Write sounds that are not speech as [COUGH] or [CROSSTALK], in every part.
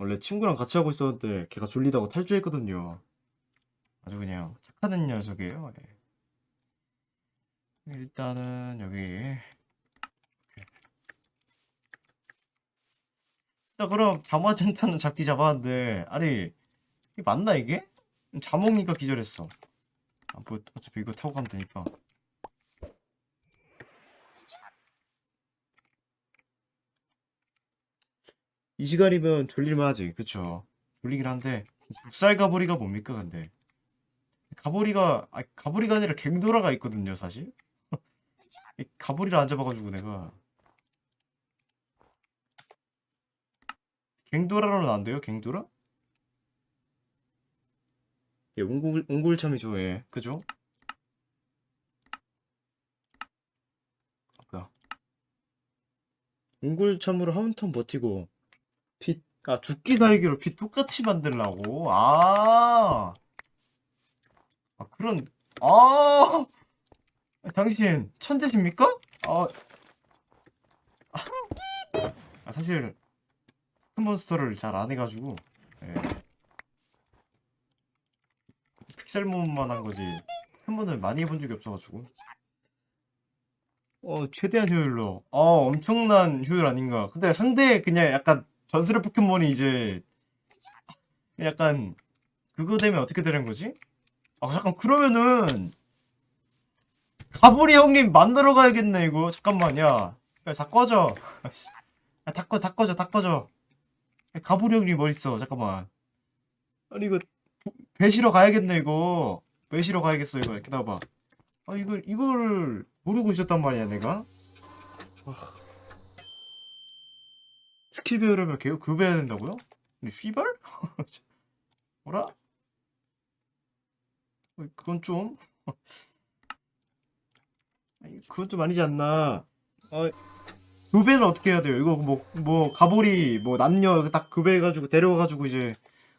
원래 친구랑 같이 하고 있었는데 걔가 졸리다고 탈주했거든요. 아주 그냥 착한 녀석이에요. 예. 일단은 여기 이렇게. 자 그럼 자마젠타는 잡기 잡았는데 아니 이게 맞나 이게? 자몽이가 기절했어. 아, 뭐 어차피 이거 타고 가면 되니까. 이 시간이면 졸릴만 하지, 그쵸? 졸리긴 한데 북살 가보리가 뭡니까 근데? 가보리가 아 가보리가 아니라 갱도라가 있거든요 사실. [LAUGHS] 이 가보리를 안 잡아가지고 내가 갱도라로는 안 돼요? 갱도라? 예, 옹골 옹골참이죠, 예, 그죠? 아? 옹골참으로 한턴 버티고 피, 아 죽기 살기로 피 똑같이 만들라고? 아, 아 그런 아 당신 천재십니까? 아, 아 사실 포켓몬스터를 잘 안 해가지고 예. 픽셀몬만 한 거지 포켓몬을 많이 해본 적이 없어가지고 어 최대한 효율로 어 엄청난 효율 아닌가 근데 상대 그냥 약간 전설의 포켓몬이 이제 약간 그거 되면 어떻게 되는 거지? 아 잠깐 그러면은 가브리 형님 만나러 가야겠네 이거. 잠깐만 야, 야, 다 꺼져. 야, 다 꺼, 다 꺼져, 다 꺼져. 야, 가브리 형님 어딨어. 잠깐만. 아니 이거 배시러 가야겠네 이거. 배시러 가야겠어 이거. 기다려봐. 아 이걸 이걸 모르고 있었단 말이야 내가? 와. 스킬 배우려면 개 그거 배워야 된다고요? 근데 씨발? [LAUGHS] 뭐라? 어, 그건 좀 [LAUGHS] 그건 좀 아니지 않나 어, 교배는 어떻게 해야 돼요? 이거 뭐 뭐 가보리 뭐 남녀 딱 교배해가지고 데려가가지고 이제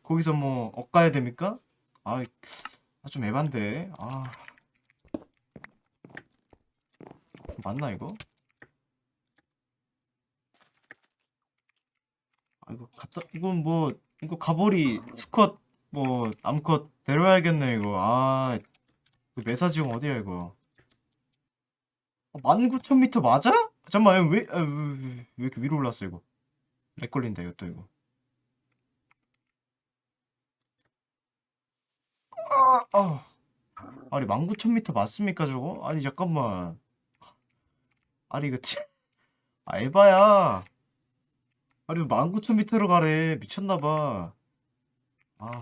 거기서 뭐 엇가야 됩니까? 아, 아, 좀 에반데. 아. 맞나, 이거? 이거 갖다, 이건 뭐, 이거 가보리, 수컷, 뭐, 암컷 데려와야겠네, 이거. 아, 그 메사지용 어디야, 이거? 19,000m 맞아? 잠깐만, 왜, 아, 왜, 왜, 왜 이렇게 위로 올랐어, 이거? 렉 걸린다, 이것도, 이거. 아, 아. 아니 19,000m 맞습니까 저거? 아니 잠깐만 아니 이거 치... 아 에바야 아니 19,000m로 가래 미쳤나봐 아,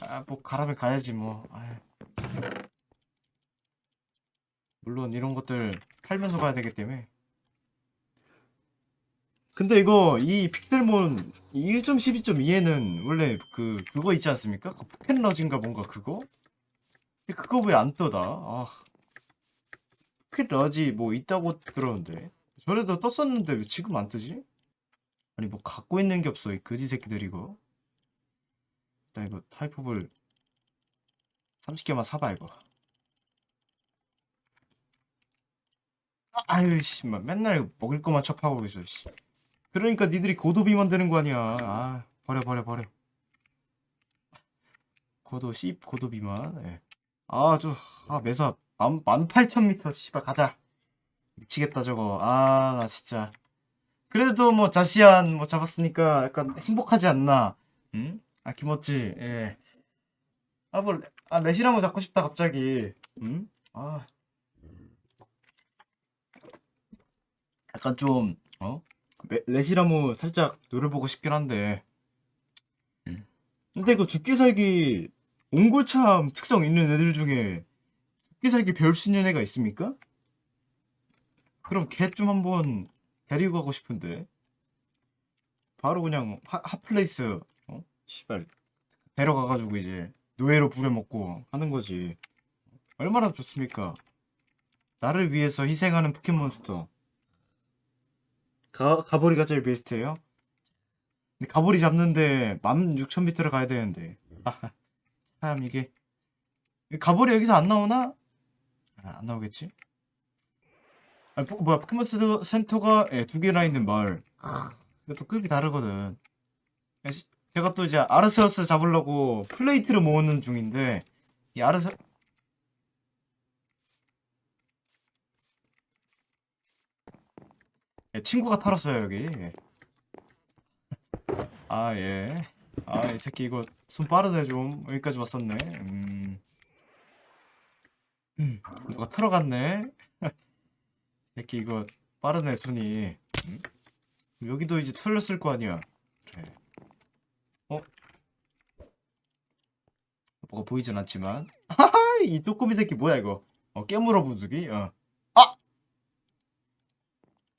아, 뭐 가라면 가야지 뭐 아이. 물론 이런 것들 팔면서 가야 되기 때문에 근데 이거 이 픽셀몬 1.12.2에는 원래 그 그거 있지 않습니까? 그 포켓러진가 뭔가 그거? 그거 왜 안 떠다? 아 포켓러지 뭐 있다고 들었는데 전에도 떴었는데 왜 지금 안 뜨지? 아니 뭐 갖고 있는 게 없어 이 거지 새끼들 이거 일단 이거 타이포볼 30개만 사봐 이거 아, 아유 씨뭐 맨날 먹을 거만 첩하고 있어 씨 그러니까 니들이 고도비 만드는 거 아니야. 아, 버려, 버려, 버려. 고도, 씨, 고도비만. 예. 아, 저, 아, 매사, 만, 만 팔천 미터, 씨발, 가자. 미치겠다, 저거. 아, 나 진짜. 그래도 뭐, 자시안, 뭐, 잡았으니까 약간 행복하지 않나. 응? 아, 김어치, 예. 아, 뭐, 아, 레시나무 잡고 싶다, 갑자기. 응? 아. 약간 좀, 어? 레, 레시라무 살짝 노려보고 싶긴 한데 근데 그 죽기 살기 옹골참 특성 있는 애들 중에 죽기 살기 배울 수 있는 애가 있습니까? 그럼 걔 좀 한번 데리고 가고 싶은데 바로 그냥 하, 핫플레이스 어? 씨발 데려가가지고 이제 노예로 부려먹고 하는 거지 얼마나 좋습니까? 나를 위해서 희생하는 포켓몬스터 가, 가보리가 제일 베스트예요? 근데 가보리 잡는데 16,000m를 가야 되는데 아, 참 이게 가보리 여기서 안 나오나? 아, 안 나오겠지? 아니 포, 뭐야 포켓몬 센- 센터가 예, 두 개나 있는 마을. 이것도 급이 다르거든. 야, 시- 제가 또 이제 아르세우스 잡으려고 플레이트를 모으는 중인데 이 아르세 예, 친구가 털었어요 여기. 아 예. 아 이 새끼 이거 손 빠르네 좀. 여기까지 왔었네. 음. 음, 누가 털어갔네 새끼 이거 빠르네 손이 음? 여기도 이제 털렸을 거 아니야 그래. 어? 뭐가 보이진 않지만 [LAUGHS] 하하 이 쪼꼬미 새끼 뭐야 이거 어 깨물어 부수기 어 아!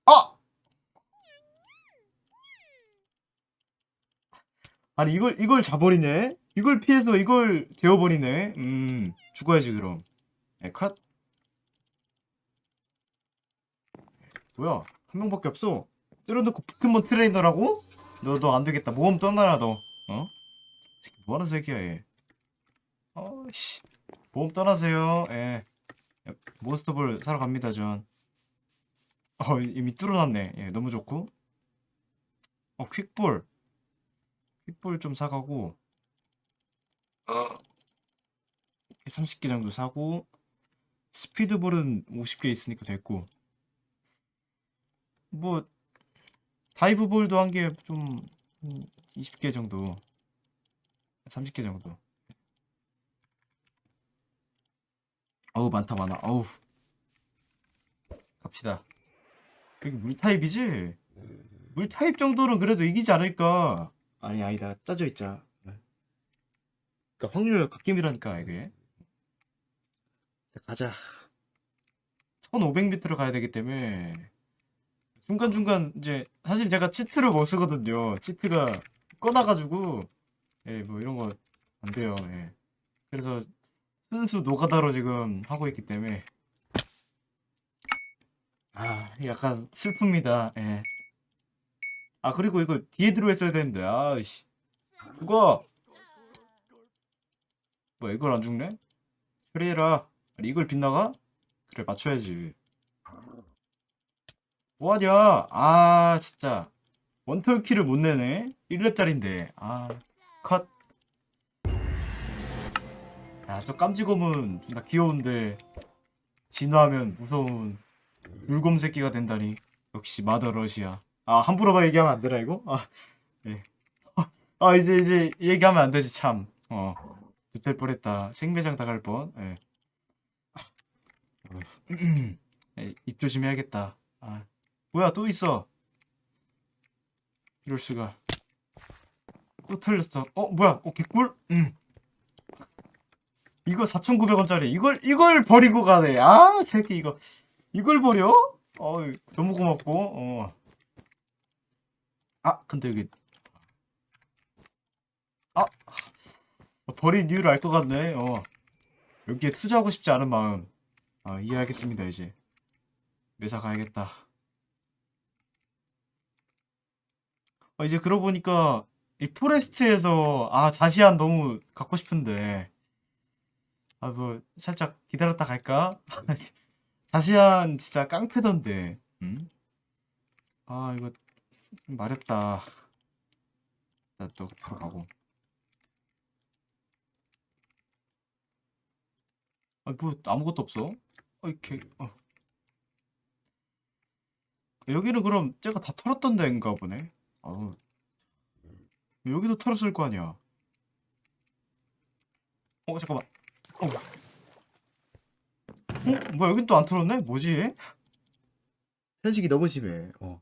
아! 아니 이걸 이걸 자버리네 이걸 피해서 이걸 되어버리네 음 죽어야지 그럼 네, 컷 뭐야? 한 명밖에 없어. 때려놓고 포켓몬 트레이너라고? 너 너 안 되겠다. 모험 떠나라 너. 어? 새끼 뭐하는 새끼야 얘. 어씨. 모험 떠나세요. 예. 야, 몬스터볼 사러 갑니다 전. 어, 이미 뚫어놨네. 예 너무 좋고. 어 퀵볼. 퀵볼 좀 사가고. 어. 30개 정도 사고. 스피드볼은 50개 있으니까 됐고 뭐 다이브 볼도 한 개 좀 20개 정도 30개 정도. 어우 많다 많아. 어우. 갑시다. 여기 물 타입이지? 물 타입 정도는 그래도 이기지 않을까? 아니 아니다 짜져 있자. 그러니까 확률 갓겜이라니까 이게. 자, 가자. 1500m를 가야 되기 때문에 중간중간 이제 사실 제가 치트를 못 쓰거든요. 치트가 꺼놔가지고 예 뭐 이런 거 안 돼요. 예. 그래서 순수 노가다로 지금 하고 있기 때문에. 아 약간 슬픕니다. 예. 아 그리고 이거 뒤에 들어있어야 되는데 아이씨. 죽어! 뭐야 이걸 안 죽네? 아니, 이걸 빗나가? 그래 맞춰야지 뭐하냐? 아 진짜. 원털키를 못 내네. 1렙짜린데. 아 컷. 야저 깜지검은 존나 귀여운데. 진화하면 무서운 물곰 새끼가 된다니. 역시 마더 러시아. 아 함부로만 얘기하면 안 되나 이거? 아 예. 아 이제 이제 얘기하면 안 되지 참어. 못될 뻔했다. 생매장 당할 뻔. 예. 예, 입 조심해야겠다. 아 뭐야 또 있어. 이럴 수가. 또 틀렸어. 어 뭐야? 어 개꿀? 음 이거 4,900원짜리. 이걸 이걸 버리고 가네. 아 새끼 이거. 이걸 버려? 어 너무 고맙고. 어 아 근데 여기. 아 버린 이유를 알 것 같네. 어. 여기에 투자하고 싶지 않은 마음. 아 이해하겠습니다 이제. 매사 가야겠다 어, 이제 그러고 보니까 이 포레스트에서 아 자시안 너무 갖고 싶은데 아뭐 살짝 기다렸다 갈까? [LAUGHS] 자시안 진짜 깡패던데 음? 아 이거 좀 마렵다 나또 들어가고 아뭐 아무것도 없어? 어 이렇게 어. 여기는 그럼 제가 다 털었던 데인가 보네 어우 여기도 털었을 거 아니야. 어 잠깐만. 어. 어 뭐야 여긴 또 안 털었네? 뭐지? 현식이 너무 심해. 어.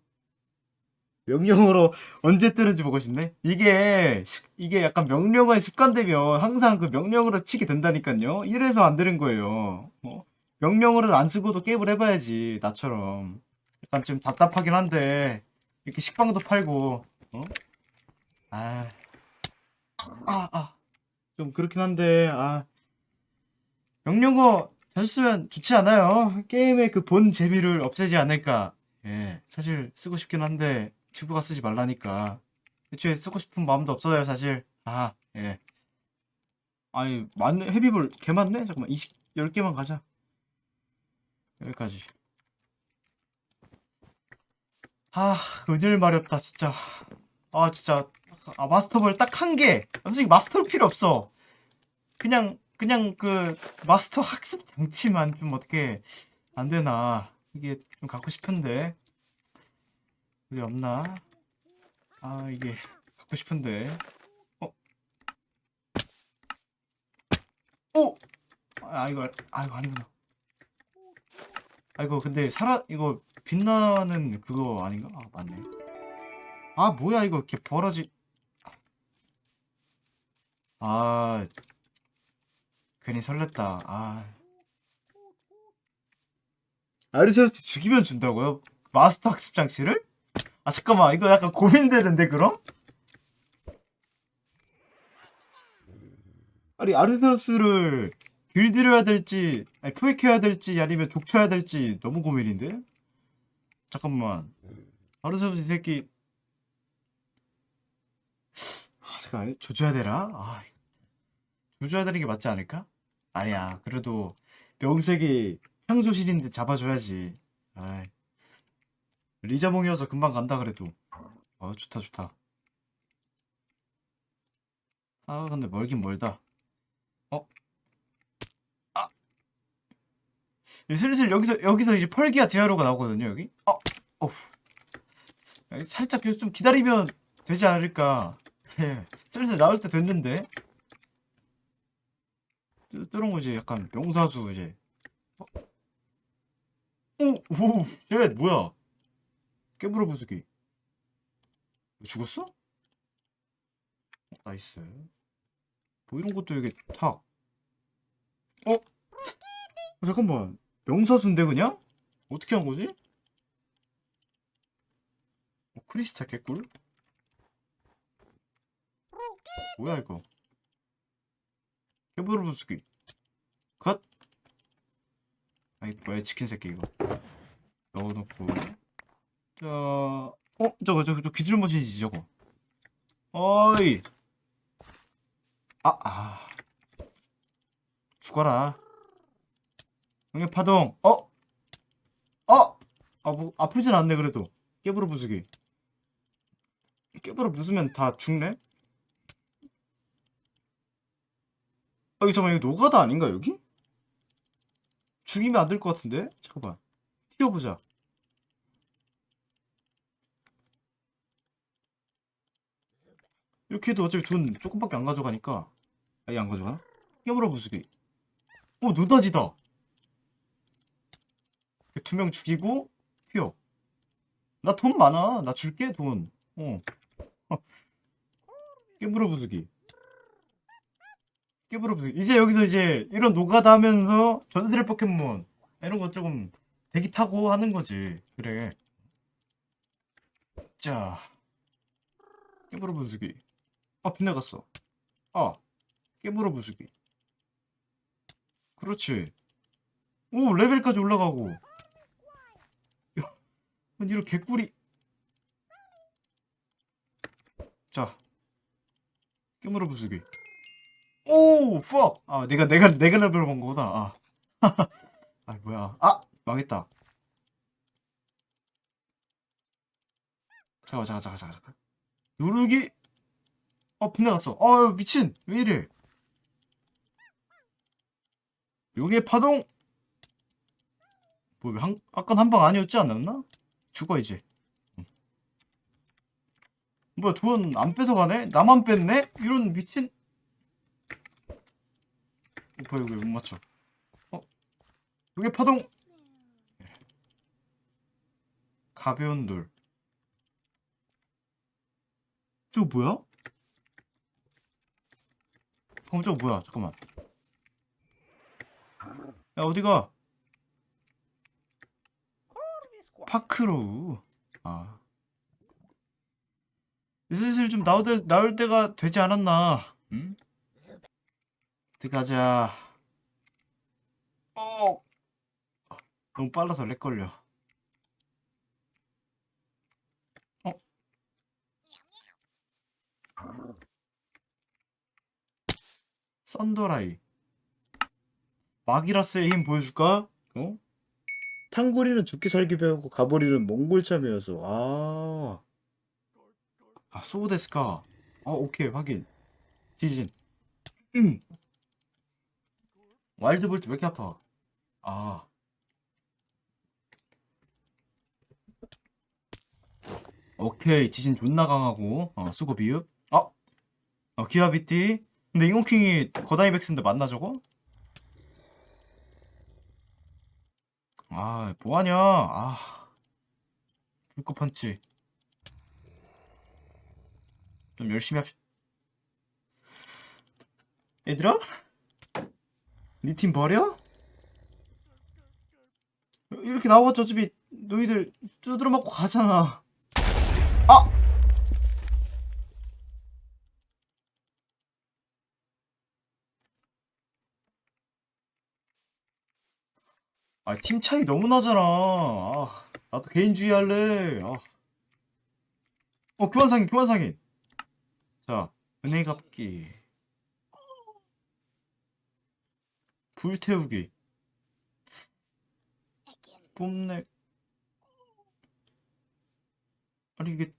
명령어로 [LAUGHS] 언제 뜨는지 보고 싶네. 이게 습- 이게 약간 명령어에 습관되면 항상 그 명령어로 치게 된다니까요. 이래서 안 되는 거예요. 어? 명령어를 안 쓰고도 게임을 해봐야지 나처럼. 약간 좀 답답하긴 한데 이렇게 식빵도 팔고 어? 아, 아, 아, 좀 그렇긴 한데, 아, 명령어 자주 쓰면 좋지 않아요? 게임의 그 본 재미를 없애지 않을까? 예, 사실 쓰고 싶긴 한데, 친구가 쓰지 말라니까. 애초에 쓰고 싶은 마음도 없어요, 사실. 아, 예. 아니, 많네, 헤비볼 개 많네? 잠깐만, 20, 10개만 가자. 여기까지. 아, 은일 마렵다, 진짜. 아, 진짜. 아 마스터볼 딱 한 개. 솔직히 마스터 필요 없어. 그냥 그냥 그 마스터 학습 장치만 좀 어떻게 안 되나 이게 좀 갖고 싶은데 어디 없나? 아 이게 갖고 싶은데 어? 오! 아 이거 아 이거 안 되나? 아 이거 근데 살아 이거 빛나는 그거 아닌가? 아 맞네. 아 뭐야 이거 이렇게 벌어지 아 괜히 설렜다 아 아르세우스 죽이면 준다고요? 마스터 학습 장치를? 아 잠깐만 이거 약간 고민되는데 그럼? 아니 아르세우스를 길들여야 될지 아니 포획해야 될지 아니면 족쳐야 될지 너무 고민인데? 잠깐만 아르세우스 이 새끼 아, 제가 조져야 되나? 아, 조져야 되는 게 맞지 않을까? 아니야. 그래도 명색이 향소실인데 잡아줘야지. 아이. 리자몽이어서 금방 간다 그래도. 어, 좋다 좋다. 아, 근데 멀긴 멀다. 어? 아. 이 슬슬 여기서 여기서 이제 펄기아 디아로가 나오거든요, 여기. 어. 어후. 살짝 좀 기다리면 되지 않을까. 예. 슬슬 나올 때 됐는데. 저- 저런 거지 약간 명사수 이제. 어? 오, 오, 쉣, 뭐야? 깨물어 부수기. 죽었어? 어, 나이스. 뭐 이런 것도 이게 탁. 어? 어, 잠깐만. 명사수인데 그냥? 어떻게 한 거지? 어, 크리스탈 개꿀? 뭐야 이거? 깨물어 부수기. 컷. 아이 뭐야 치킨 새끼 이거. 넣어놓고. 자, 어 저거 저거 저 귀줄 머신이지 저거. 어이. 아 아. 죽어라. 응애 파동. 어? 어? 아 뭐 아프진 않네 그래도. 깨물어 부수기. 깨물어 부수면 다 죽네? 아, 여기 잠깐만, 이거 노가다 아닌가, 여기? 죽이면 안 될 것 같은데? 잠깐만. 튀어보자. 이렇게 해도 어차피 돈 조금밖에 안 가져가니까. 아예 안 가져가나? 깨물어 부수기. 오, 노다지다! 두 명 죽이고, 튀어. 나 돈 많아. 나 줄게, 돈. 어. [LAUGHS] 깨물어 부수기. 깨부러 부수기. 이제 여기서 이제 이런 노가다 하면서 전설의 포켓몬 이런 거 조금 대기 타고 하는 거지. 그래. 자. 깨부러 부수기. 아, 빗나갔어. 아. 깨부러 부수기. 그렇지. 오, 레벨까지 올라가고. 이런 개꿀이. 자. 깨물어 부수기. 오, fuck. 아, 내가 내가 내가 레벨 본 거구나. 아. [LAUGHS] 아, 뭐야? 아, 망했다. 잠깐, 잠깐, 잠깐, 잠깐, 잠깐. 누르기. 어, 빗나갔어. 어, 미친. 왜 이래? 용의 파동. 뭐, 한, 아까 한 방 아니었지 않았나? 죽어 이제. 응. 뭐야, 돈 안 뺏어가네? 나만 뺐네? 이런 미친. 오빠 이거 왜못 맞춰? 어? 이게 파동. 가벼운 돌. 저거 뭐야? 방금 저거 뭐야? 잠깐만. 야 어디가? 파크로우. 아. 슬슬 좀 나올 때 나올 때가 되지 않았나? 응? 들어가자. 어. 너무 빨라서 렉 걸려. 어? 썬더라이. 마기라스의 힘 보여줄까? 어? 탕고리는 죽기 살기 배우고 가버리는 몽골 참여여서 아. 아 소데스카. 어, 오케이, 확인. 지진. 음. 와일드 볼트 왜 이렇게 아파? 아. 오케이, 지진 존나 강하고, 어, 수고 비읍. 어? 어, 기아비티. 근데 인공킹이 거다이 백스인데 맞나 저거? 아, 뭐하냐? 아. 불꽃 펀치. 좀 열심히 합시. 얘들아? 니 팀 버려? 이렇게 나와봤자 어차피 너희들 두드려 맞고 가잖아. 아! 아, 팀 차이 너무 나잖아. 아, 나도 개인주의 할래. 아. 어, 교환상인, 교환상인. 자, 은혜 갚기. 불태우기. 뽐내. 아니, 이게.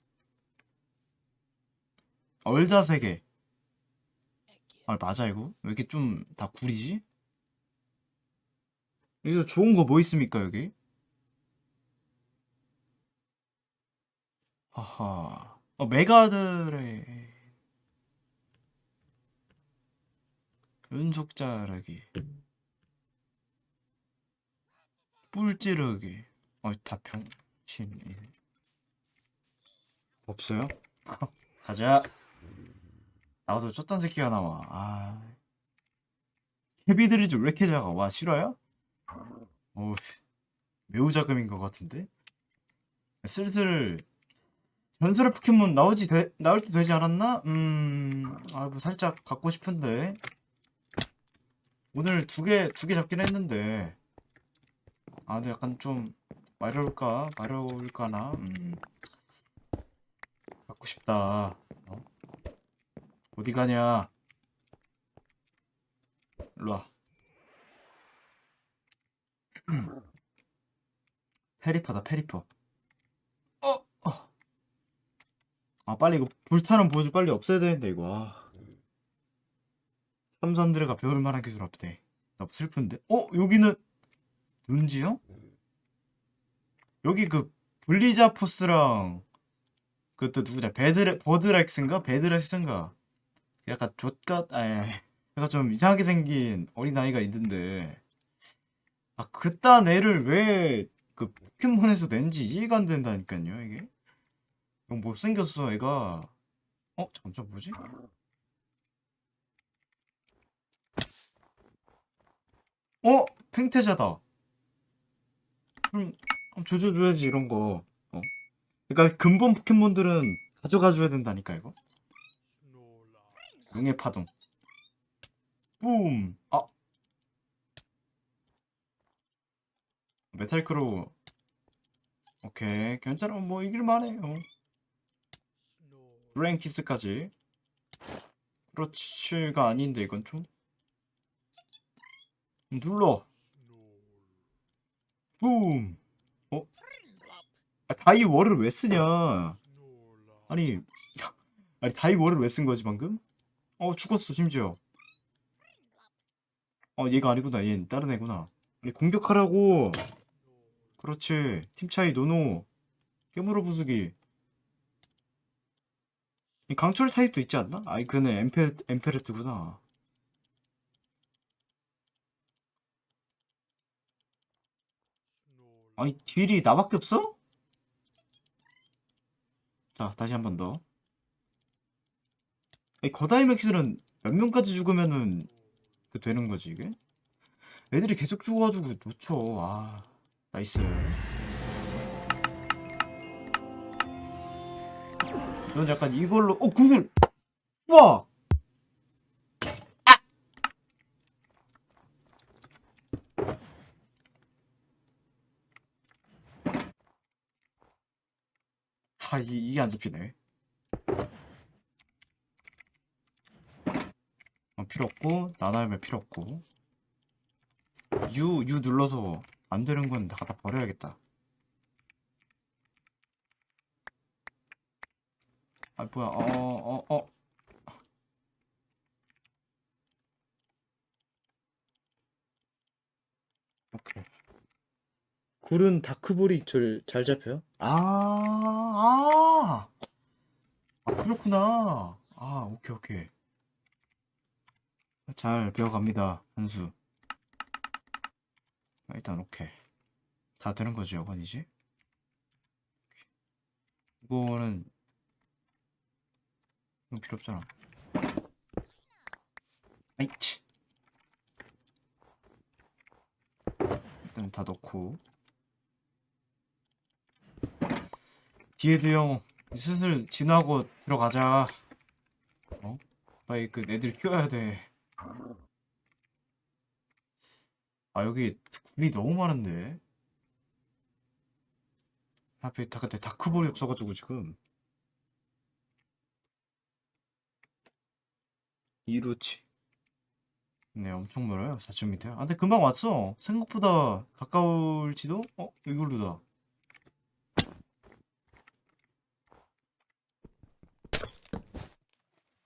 아, 얼다 세계. 아, 맞아, 이거? 왜 이렇게 좀 다 구리지? 여기서 좋은 거 뭐 있습니까, 여기? 하하. 어, 메가들의 연속 자르기. 뿔 찌르기. 어, 다 병신. 없어요? [LAUGHS] 가자. 나와서 쫓던 새끼가 나와. 아. 헤비 드리즈 왜 이렇게 작아? 와, 싫어요? 어, 매우 자금인 것 같은데? 슬슬 전설의 포켓몬 나오지 되, 나올 때 되지 않았나? 음, 아, 뭐 살짝 갖고 싶은데. 오늘 두 개, 두 개 잡긴 했는데. 아, 근데 약간 좀 마려울까? 마려울까나? 음. 갖고 싶다. 어? 어디 가냐? 일로 와. [CLEARS THROAT] 페리퍼다, 페리퍼. 어, 어. 아, 빨리 이거 불타는 보조 빨리 없애야 되는데, 이거. 아. 삼산드레가 배울 만한 기술 없대. 나 슬픈데? 어, 여기는 눈지요? 여기 그 블리자 포스랑 그것도 누구냐? 베드레 버드렉스인가? 베드렉스인가? 약간 좆같 아, 예. [LAUGHS] 약간 좀 이상하게 생긴 어린아이가 있는데 아, 그딴 애를 왜 그 포켓몬에서 낸지 이해가 안 된다니까요, 이게. 못생겼어, 애가. 어, 잠깐, 저 뭐지? 어? 팽태자다. 그럼 조져줘야지, 이런 거. 어? 그러니까 근본 포켓몬들은 가져가줘야 된다니까, 이거. 용의 파동. 뿜! 아! 메탈크로우. 오케이. 괜찮아. 뭐, 이길만해. 어. 브랭키스까지. 그렇지가 아닌데, 이건 좀. 눌러. 붐! 어? 아, 다이 월을 왜 쓰냐? 아니, [LAUGHS] 아니, 다이 월을 왜 쓴 거지, 방금? 어, 죽었어, 심지어. 어, 얘가 아니구나. 얘는 다른 애구나. 아니, 공격하라고! 그렇지. 팀 차이 노노. 깨물어 부수기. 이 강철 타입도 있지 않나? 아이, 그네 엠페, 엠페르트구나. 아니, 딜이 나밖에 없어? 자, 다시 한 번 더. 이 거다이 맥스는 몇 명까지 죽으면은 그 되는 거지, 이게? 애들이 계속 죽어가지고 놓쳐. 아, 나이스. 넌 약간 이걸로, 어, 구글! 와! 아, 이, 이게 안 잡히네. 어, 필요 없고, 나나면 필요 없고. U 눌러서 안 되는 건 다 갖다 버려야겠다. 아 뭐야? 어어 어, 어. 오케이. 굴은 다크볼이 제일 잘 잡혀요? 아, 아, 아 그렇구나. 아, 오케이, 오케이. 잘 배워갑니다, 현수. 아, 일단, 오케이. 다 되는 거지, 여건이지? 이거는, 이거 필요 없잖아. 아이치. 일단 다 넣고. 뒤에도 형, 슬슬 진화하고 들어가자. 어? 빨리 그 애들 키워야 돼. 아, 여기 굴이 너무 많은데. 하필 다 그때 다크볼이 없어가지고 지금. 이루치. 네, 엄청 멀어요. 4.2m. 아, 근데 금방 왔어. 생각보다 가까울지도? 어, 이걸로다.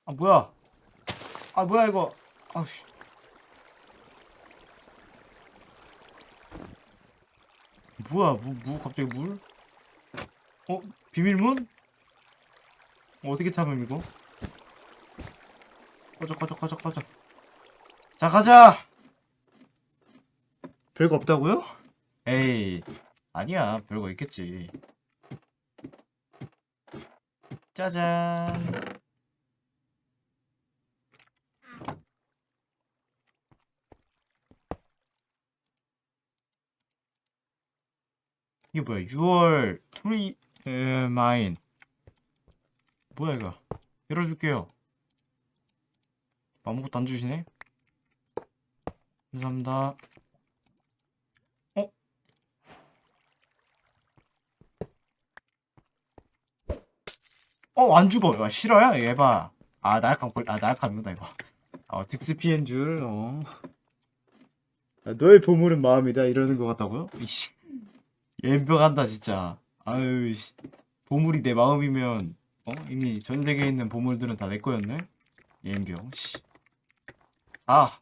아, 뭐야? 아, 뭐야, 이거. 아우씨. 뭐야, 뭐, 뭐, 갑자기 물? 어, 비밀문? 어, 어떻게 타면 이거? 꺼져, 꺼져, 꺼져, 꺼져. 자, 가자! 별거 없다고요? 에이, 아니야. 별거 있겠지. 짜잔. 이게 뭐야? 6월 트리 에, 마인. 뭐야 이거? 열어줄게요. 아무것도 안 주시네? 감사합니다. 어? 어, 안 죽어. 아, 싫어요? 얘봐. 아, 걸, 아, 나약함이구나, 이거. 어, 득스 피해인 줄, 어. 아, 너의 보물은 마음이다, 이러는 것 같다고요? 이씨. 연병한다, 진짜. 아유, 씨. 보물이 내 마음이면, 어? 이미 전 세계에 있는 보물들은 다 내 거였네? 연병, 씨. 아,